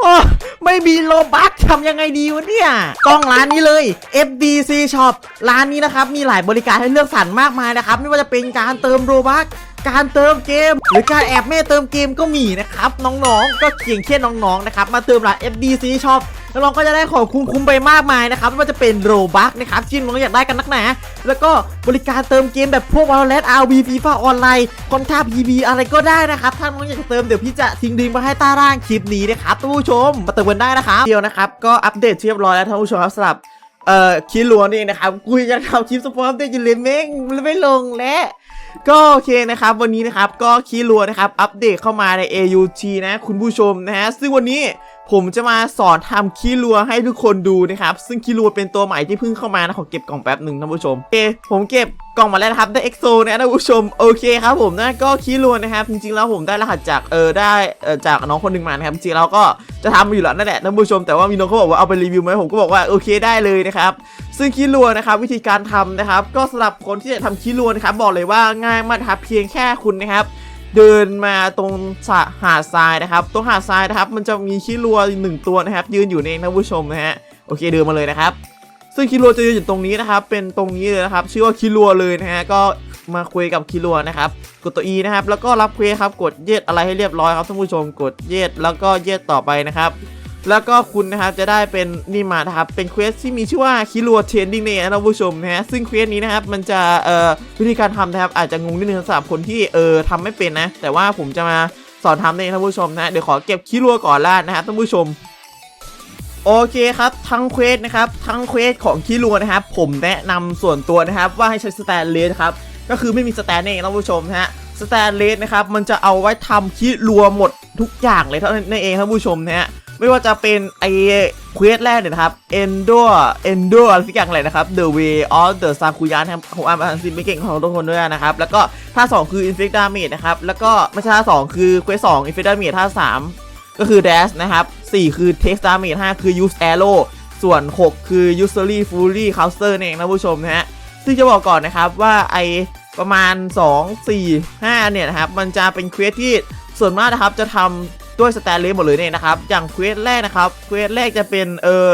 โอ้ไม่มีโลบัคทำยังไงดีวะเนี่ย ต้องร้านนี้เลย FDC Shop ร้านนี้นะครับ มีหลายบริการให้เลือกสรรมากมายนะครับ ไม่ว่าจะเป็นการเติมโลบัค การเติมเกม หรือการแอบแม่เติมเกมก็มีนะครับ น้องๆ ก็เพียงแค่น้องๆนะครับมาเติมร้าน FDC Shop แล้วน้องก็จะได้ของคุ้มๆไปมากมายนะครับไม่ว่าจะเป็นโรบัคนะครับที่น้องอยากได้กันนักหนาแล้วก็บริการเติมเกมแบบพวก Valorant RV FIFA ออนไลน์คอนท่า PB อะไรก็ได้นะครับถ้าน้องอยากจะเติมเดี๋ยวพี่จะทิ้งลิงก์มาให้ใต้ล่างคลิปนี้นะครับท่านผู้ชมมาเติมกันได้นะครับเดียวนะครับก็อัปเดตเรียบร้อยแล้วท่านผู้ชมครับสำหรับเอ่อคิดล้วนเองนะครับกูยังทำคลิปสปอร์ตได้อยู่เลยแม่งไม่ลงและ ก็โอเคนะครับวันนี้นะครับก็คีรัวนะครับอัปเดตเข้ามาใน AUT นะคุณผู้ชมนะฮะซึ่งวันนี้ ผมจะมาสอนทำคีย์ลัวให้ทุกคนดูนะครับ ซึ่งคีย์ลัวเป็นตัวใหม่ที่เพิ่งเข้ามานะขอเก็บกล่องแป๊บหนึ่งท่านผู้ชมโอเคผมเก็บกล่องมาแล้วนะครับได้ EXO นะท่านผู้ชมโอเคครับผมนะก็คีย์ลัวนะครับจริงๆแล้วผมได้รหัสจากเออได้เออจากน้องคนหนึ่งมานะครับจริงๆเราก็จะทำอยู่แล้วนั่นแหละท่านผู้ชมแต่ว่ามีน้องเขาบอกว่าเอาไปรีวิวไหมผมก็บอกว่าโอเคได้เลยนะครับซึ่งคีรัวนะครับวิธีการทำนะครับ ก็สำหรับคนที่จะทำคีรัวนะครับบอกเลยว่าง่ายมากครับเพียงแค่คุณนะครับ เดินมาตรงหาดทรายนะครับตรงหาดทรายนะครับ มันจะมีคีรัวหนึ่งตัวนะครับ ยืนอยู่ในท่านผู้ชมนะฮะโอเคเดินมาเลยนะครับ ซึ่งคีรัวจะยืนอยู่ตรงนี้นะครับ เป็นตรงนี้เลยนะครับ ชื่อว่าคีรัวเลยนะฮะก็มาคุยกับคีรัวนะครับ กดตัว E นะครับ แล้วก็รับเควสครับ กดเย็ดอะไรให้เรียบร้อยครับท่านผู้ชม กดเย็ดแล้วก็เย็ดต่อไปนะครับ แล้วก็คุณนะครับจะได้เป็นนี่มานะครับเป็นเควสที่มีชื่อว่าคิรัวเทนดิ้งเนี่ยนะท่านผู้ชมนะฮะซึ่งเควสนี้นะครับมันจะเอ่อวิธีการทำนะครับอาจจะงงนิดนึงสำหรับคนที่เออทำไม่เป็นนะ แต่ว่าผมจะมาสอนทำเนี่ยท่านผู้ชมนะเดี๋ยวขอเก็บคิรัวก่อนละนะครับท่านผู้ชมโอเคครับทั้งเควสนะครับทั้งเควสของคิรัวนะครับผมแนะนำส่วนตัวนะครับว่าให้ใช้สแตนเลสครับก็คือไม่มีสแตนเองท่านผู้ชมนะฮะสแตนเลสนะครับมันจะเอาไว้ทำคิรัวหมดทุกอย่างเลยท่านั้นเองท่านผู้ชมนะฮะ ไม่ว่าจะเป็นไอเควสแรกเนี่ยนะครับ Endure Endure อะไรสักอย่างอะไรนะครับ The Way of the Sakuya นครับผมอ่านภาษาอังกฤษไม่เก่งของทุกคนด้วยนะครับ แล้วก็ท่า 2 คือ Inflict Damage นะครับ แล้วก็ไม่ใช่ท่า 2 คือเควส2 Inflict Damage ท่า 3 ก็คือ Dash นะครับ 4 คือ Take Damage 5 คือ Use Arrow ส่วน 6 คือ Usually Fully Counter นั่นเองนะผู้ชมนะฮะซึ่งจะบอกก่อนนะครับว่าไอประมาณ 2 4 5 เนี่ยนะครับ มันจะเป็นเควสที่ส่วนมากนะครับจะทำ ด้วยสแตนเลสหมดเลยเนี่ยนะครับ อย่างเควสแรกนะครับ เควสแรกจะเป็นเอ่อ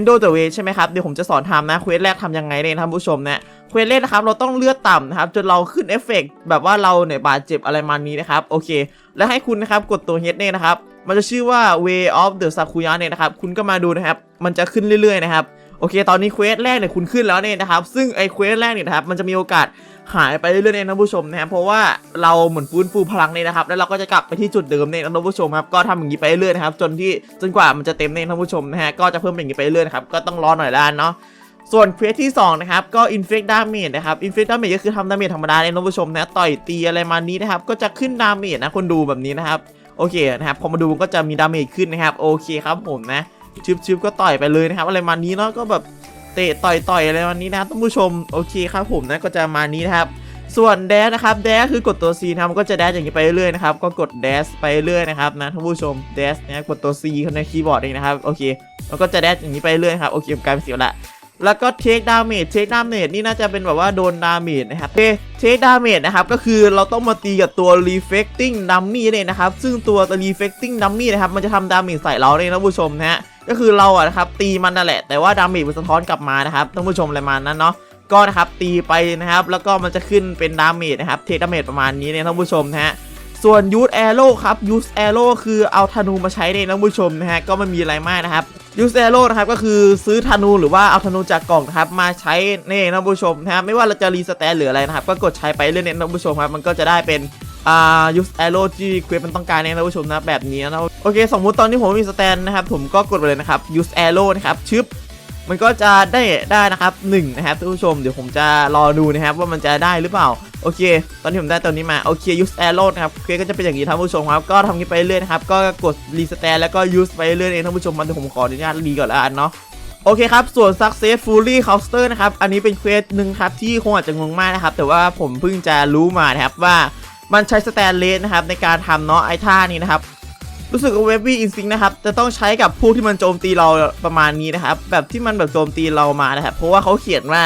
นโดเดอะเวใช่ไหมครับ เดี๋ยวผมจะสอนทำนะ เควสแรกทำยังไงเนี่ยท่านผู้ชมนะเควสแรกนะครับ เราต้องเลือดต่ำนะครับ จนเราขึ้นเอฟเฟกต์แบบว่าเราเนี่ยบาดเจ็บอะไรมานี้นะครับ โอเค แล้วให้คุณนะครับกดตัวเฮดเนี่ยนะครับ มันจะชื่อว่า way of the sakuya เนี่ยนะครับ คุณก็มาดูนะครับ มันจะขึ้นเรื่อยๆนะครับ โอเค ตอนนี้เควสแรกเนี่ยคุณขึ้นแล้วเนี่ยนะครับ ซึ่งไอเควสแรกเนี่ยนะครับ มันจะมีโอกาสหายไปเรื่อยๆนี่ยท่านผู้ชมนะครับ เพราะว่าเราเหมือนฟื้นฟูพลังเนี่ยนะครับ แล้วเราก็จะกลับไปที่จุดเดิมเนี่ยท่านผู้ชมครับ ก็ทำอย่างนี้ไปเรื่อยๆนะครับ จนที่จนกว่ามันจะเต็มเนี่ยท่านผู้ชมนะฮะ ก็จะเพิ่มอย่างนี้ไปเรื่อยๆนะครับ ก็ต้องรอหน่อยละเนาะส่วนเควสที่ 2 นะครับ ก็ inflict damage นะครับ inflict damage ก็คือทำดาเมจธรรมดาเนี่ยท่านผู้ชมนะต่อยตีอะไรมานี้นะครับ ก็จะขึ้นดาเมจนะคนดูแบบนี้นะครับ โอเคนะครับ พอมาดูก็จะมีดาเมจขึ้นนะครับ โอเคครับผมนะ ชิบชิบก็ต่อยไปเลยนะครับ อะไรมานี้เนาะก็แบบเตะต่อยต่อยอะไรมานี้นะครับท่านผู้ชมโอเคครับผมนะก็จะมานี้นะครับส่วนแดสนะครับแดสคือกดตัว C นะมันก็จะแดสอย่างนี้ไปเรื่อยนะครับก็กดแดสไปเรื่อยนะครับนะท่านผู้ชมแดชนะกดตัว C ในคีย์บอร์ดเองนะครับโอเคมันก็จะแดสอย่างนี้ไปเรื่อยครับโอเคกลายเป็นสียวละ แล้วก็เทคดาเมจเทคดาเมจนี่น่าจะเป็นแบบว่าโดนดาเมจนะครับเทคดาเมจนะครับก็คือเราต้องมาตีกับตัว reflecting dummy เนี่ยนะครับ ซึ่งตัว reflecting dummy นะครับมันจะทำดาเมจใส่เราเนี่ยนะผู้ชมนะฮะก็คือเราอะนะครับตีมันนั่นแหละแต่ว่าดาเมจมันสะท้อนกลับมานะครับท่านผู้ชมอะไรมานั้นเนาะก็นะครับตีไปนะครับ แล้วก็มันจะขึ้นเป็นดาเมจนะครับเทคดาเมจประมาณนี้เนี่ยท่านผู้ชมนะฮะ ส่วนยูสแอโร่ครับยูสแอโร่คือเอาธนูมาใช้ในท่านผู้ชมนะฮะก็ไม่มีอะไรมากนะครับยูสแอโร่นะครับก็คือซื้อธนูหรือว่าเอาธนูจากกล่องนะครับมาใช้ในท่านผู้ชมนะฮะไม่ว่าเราจะรีสแตนหรืออะไรนะครับก็กดใช้ไปเรื่อยๆท่านผู้ชมครับมันก็จะได้เป็นอ่ายูสแอโร่ที่เควสมันต้องการในท่านผู้ชมนะแบบนี้นะโอเคสมมติตอนนี้ผมมีสแตนนะครับผมก็กดไปเลยนะครับยูสแอโร่นะครับชึบ มันก็จะได้ได้นะครับ1นะครับท่านผู้ชมเดี๋ยวผมจะรอดูนะครับว่ามันจะได้หรือเปล่าโอเค ตอนที่ผมได้ตัวนี้มาโอเค use arrow นะครับเคก็จะเป็นอย่างนี้ท่านผู้ชมครับก็ทำนี้ไปเรื่อยนะครับก็กด restand แล้วก็ use ไปเรื่อยเองท่านผู้ชมมันเดี๋ยวผมขออนุญาตรีก่อนละกันเนาะโอเคครับ ส่วน successfully counter นะครับ อันนี้เป็นเควสหนึ่งครับ ที่คงอาจจะงงมากนะครับ แต่ว่าผมเพิ่งจะรู้มานะครับว่ามันใช้ stand rate นะครับในการทำเนาะไอ้ท่านี้นะครับ รู้สึกว่าเวบี้อินซิงนะครับจะต้องใช้กับผู้ที่มันโจมตีเราประมาณนี้นะครับ แบบที่มันแบบโจมตีเรามานะครับเพราะว่าเขาเขียนว่า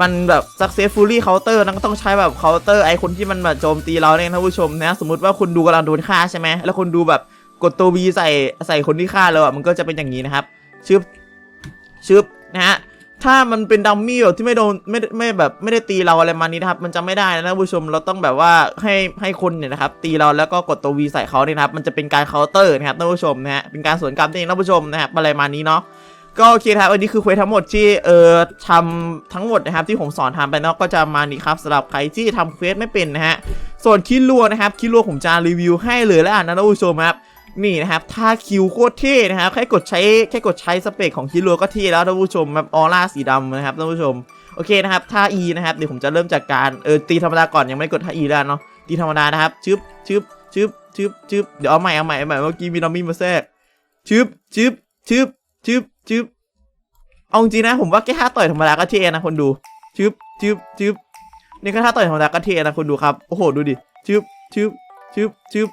มันแบบ successfully counter นั่นก็ต้องใช้แบบ counter ไอคนที่มันแบบโจมตีเราเนี่ยท่านผู้ชมนะสมมติว่าคุณดูกำลังโดนฆ่าใช่ไหมแล้วคุณดูแบบกดตัว V ใส่ใส่คนที่ฆ่าแล้วอะมันก็จะเป็นอย่างนี้นะครับชึบชึบนะฮะ ถ้ามันเป็นดัมมี่แบบที่ไม่โดนไม่ไม่แบบไม่ได้ตีเราอะไรมานี้นะครับ มันจะไม่ได้นะท่านผู้ชมเราต้องแบบว่าให้ให้คนเนี่ยนะครับตีเราแล้วก็กดตัว V ใส่เขาเนี่ยนะครับ มันจะเป็นการเคาน์เตอร์นะครับท่านผู้ชมนะฮะเป็นการสวนกลับนั่นเองท่านผู้ชมนะครับอะไรมานี้เนาะก็โอเคครับอันนี้คือเควสทั้งหมดที่เอ่อทำทั้งหมดนะครับที่ผมสอนทำไปเนาะก็จะมานี่ครับสำหรับใครที่ทำเควสไม่เป็นนะฮะส่วนคิดลัวนะครับคิดลัวผมจะรีวิวให้เลยแล้วนะท่านผู้ชมครับ นี่นะครับถ้าคิวโคตรเท่นะครับแค่กดใช้แค่กดใช้สเปคของคิดลัวก็เท่แล้วท่านผู้ชมแบบออร่าสีดำนะครับท่านผู้ชมโอเคนะครับท่า E นะครับเดี๋ยวผมจะเริ่มจากการเออตีธรรมดาก่อนยังไม่กดท่า E แล้วเนาะตีธรรมดานะครับชึบชึบชึบชึบชึบเดี๋ยวเอาใหม่เอาใหม่เอาใหม่เมื่อกี้มีนอมมี่มาแทรกชึบชึบชึบชึบชึบเอาจริงนะผมว่าแค่ท่าต่อยธรรมดาก็เท่นะคนดูชึบชึบชึบนี่ก็ท่าต่อยธรรมดาก็เท่นะคนดูครับโอ้โหดูดิชึบชึบชึบชึบ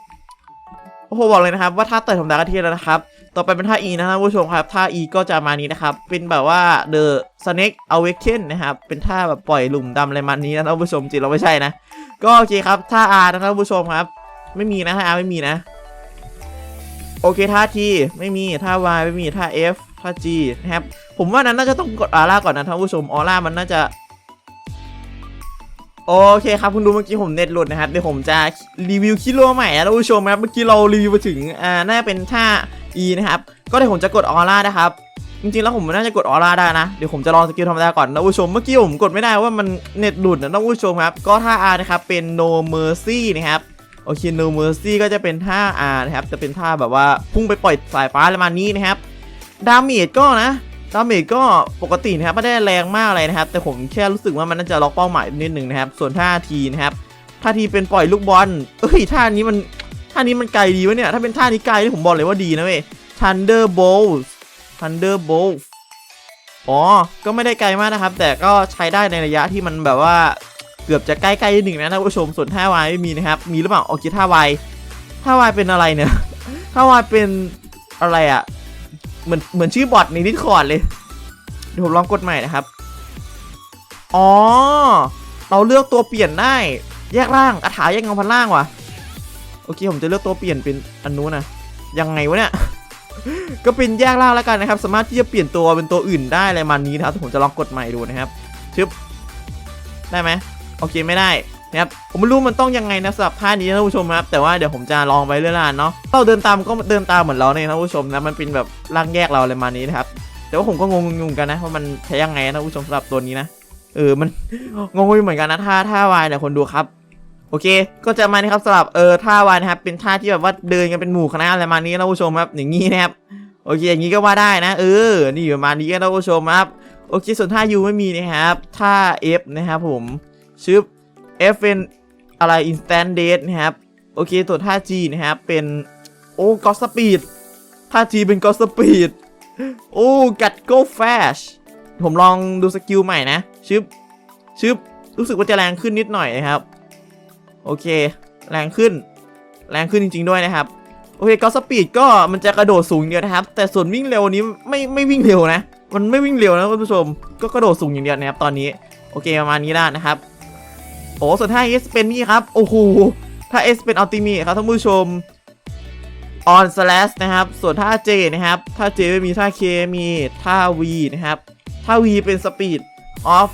โอ้โหบอกเลยนะครับว่าท่าเต่อยธรรมดาก็เท่แล้วนะครับ ต่อไปเป็นท่า E นะท่านผู้ชมครับท่า E ก็จะมานี้นะครับ เป็นแบบว่า The Snake Awaken นะครับ เป็นท่าแบบปล่อยหลุมดำอะไรมันนี้นะท่านผู้ชมจริงเราไม่ใช่นะ ก็โอเคครับท่า R นะท่านผู้ชมครับ ไม่มีนะท่า R ไม่มีนะ โอเคท่า T ไม่มีท่า Y ไม่มีท่า F ท่า G นะครับผมว่านั้นน่าจะต้องกดออร่าก่อนนะท่านผู้ชมออร่ามันน่าจะ โอเคครับคุณดูเมื่อกี้ผมเน็ตหลุดนะครับเดี๋ยวผมจะรีวิวคิโลใหม่นะท่านผู้ชมครับเมื่อกี้เรารีวิวไปถึงอ่าน่าเป็นท่า E นะครับก็เดี๋ยวผมจะกดออร่านะครับจริงๆแล้วผมน่าจะกดออร่าได้นะเดี๋ยวผมจะลองสกิลธรรมดาก่อนนะท่านผู้ชมเมื่อกี้ผมกดไม่ได้ว่ามันเน็ตหลุดนะท่านผู้ชมครับก็ท่า R นะครับเป็น no mercy นะครับโอเค no mercy ก็จะเป็นท่า R นะครับจะเป็นท่าแบบว่าพุ่งไปปล่อยสายฟ้าประมาณนี้นะครับดาเมจก็นะ ดาเมจก็ปกตินะครับไม่ได้แรงมากเลยนะครับ แต่ผมแค่รู้สึกว่ามันน่าจะล็อกเป้าหมายนิดหนึ่งนะครับ ส่วนท่าทีนะครับท่าทีเป็นปล่อยลูกบอลเอ้ยท่านี้มันท่านี้มันไกลดีวะเนี่ยถ้าเป็นท่านี้ไกลนี่ผมบอกเลยว่าดีนะเว้ย Thunderbolt Thunderbolt อ๋อ ก็ไม่ได้ไกลมากนะครับ แต่ก็ใช้ได้ในระยะที่มันแบบว่าเกือบจะใกล้ๆนิดหนึ่งนะท่านผู้ชมส่วนท่าวายไม่มีนะครับ มีหรือเปล่าโอเคท่าวายท่าวายเป็นอะไรเนี่ยท่าวายเป็นอะไรอะ เหมือนเหมือนชื่อบอทในดิสคอร์ดเลย เดี๋ยวผมลองกดใหม่นะครับ อ๋อ เราเลือกตัวเปลี่ยนได้ แยกร่างอาถาแยกเงาพันล่างว่ะ โอเคผมจะเลือกตัวเปลี่ยนเป็นอันนู้นนะ ยังไงวะเนี่ย ก็เป็นแยกร่างแล้วกันนะครับ สามารถที่จะเปลี่ยนตัวเป็นตัวอื่นได้อะไรมานี้นะครับผมจะลองกดใหม่ดูนะครับชึบ ได้ไหมโอเคไม่ได้ นะครับผมไม่รู้มันต้องยังไงนะสำหรับท่านี้นะท่านผู้ชมครับแต่ว่าเดี๋ยวผมจะลองไปเรื่อยๆเนาะเราเดินตามก็เดินตามเหมือนเราเนี่ยนะท่านผู้ชมนะมันเป็นแบบร่างแยกเราอะไรมานี้นะครับแต่ว่าผมก็งงๆกันนะว่ามันใช้ยังไงนะท่านผู้ชมสำหรับตัวนี้นะเออมันงงๆเหมือนกันนะท่าท่าวายเนี่ยคนดูครับโอเค ก็จะมานะครับสำหรับเออท่าวายนะครับเป็นท่าที่แบบว่าเดินกันเป็นหมู่คณะอะไรมานี้นะท่านผู้ชมครับอย่างนี้นะครับโอเคอย่างนี้ก็ว่าได้นะ เออ นี่ประมาณนี้ก็ท่านผู้ชมครับโอเคส่วนท่า U ไม่มีนะครับท่า F นะครับผมชึบ F เป็นอะไร instant death นะครับ โอเคส่วนท่า G นะครับ เป็นโอ้ god speed ท่า G เป็น god speed โอ้กัด go fast ผมลองดูสกิลใหม่นะ ชึบ ชึบ รู้สึกว่าจะแรงขึ้นนิดหน่อยนะครับ โอเค แรงขึ้น แรงขึ้นจริง ๆ ด้วยนะครับ โอเคก็สปีดก็มันจะกระโดดสูงอย่างเดียวนะครับ แต่ส่วนวิ่งเร็วนี้ไม่ไม่วิ่งเร็วนะ มันไม่วิ่งเร็วนะคุณผู้ชม ก็กระโดดสูงอย่างเดียวนะครับตอนนี้ โอเคประมาณนี้ได้นะครับ โอ้ส่วนถ้า S เป็นนี่ครับ โอ้โห ถ้า S เป็นอัลติเมีครับท่านผู้ชม on slash นะครับ ส่วนถ้า J นะครับ ถ้า J ไม่มีถ้า K มีถ้า V นะครับถ้า V เป็น speed of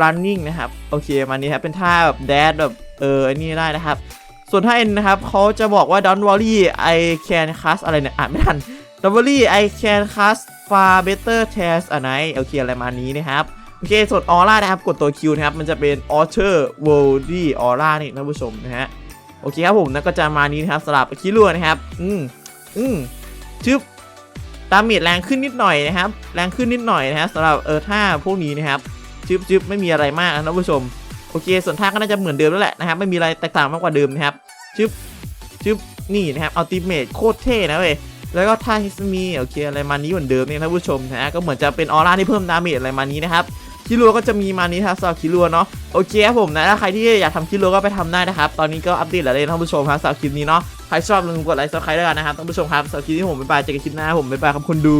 running นะครับ โอเคมาณนี้ครับเป็นท่าแบบ dash แบบเอออันนี้ได้นะครับ ส่วนถ้า N นะครับเขาจะบอกว่า don't worry I can cast อะไรเนี่ยอ่านไม่ทัน don't worry I can cast far better task อันไหนโอเคอะไรมานี้นะครับ โอเคส่วนออร่านะครับ กดตัว Q นะครับ มันจะเป็น Alter Worldy Aura นี่ท่านผู้ชมนะฮะ โอเคครับผมนะก็จะมานี้นะครับสลับคิรัวนะครับ อืมอืมชึบดาเมจแรงขึ้นนิดหน่อยนะครับ แรงขึ้นนิดหน่อยนะครับสำหรับเออท่าพวกนี้นะครับชึบชึบไม่มีอะไรมากนะท่านผู้ชม โอเค ส่วนท่าก็น่าจะเหมือนเดิมแล้วแหละนะครับ ไม่มีอะไรแตกต่างมากกว่าเดิมนะครับชึบชึบนี่นะครับอัลติเมทโคตรเท่นะเว้ยแล้วก็ท่าฮิสมีโอเคอะไรมานี้เหมือนเดิมเนี่ยท่านผู้ชมนะฮะก็เหมือนจะเป็นออร่าที่เพิ่มดาเมจอะไรมานี้นะครับ คิรัวก็จะมีมานี้ครับสำหรับคิรัวเนาะโอเคครับผมนะถ้าใครที่อยากทำคิรัวก็ไปทำได้นะครับ ตอนนี้ก็อัปเดตแล้วเลยท่านผู้ชมครับสำหรับคลิปนี้เนาะใครชอบลืมกดไลค์ซับสไครต์ด้วยกันนะครับท่านผู้ชมครับสำหรับคลิปนี้ผมไปไปเจอกันคลิปหน้าผมไปไปครับคุณดู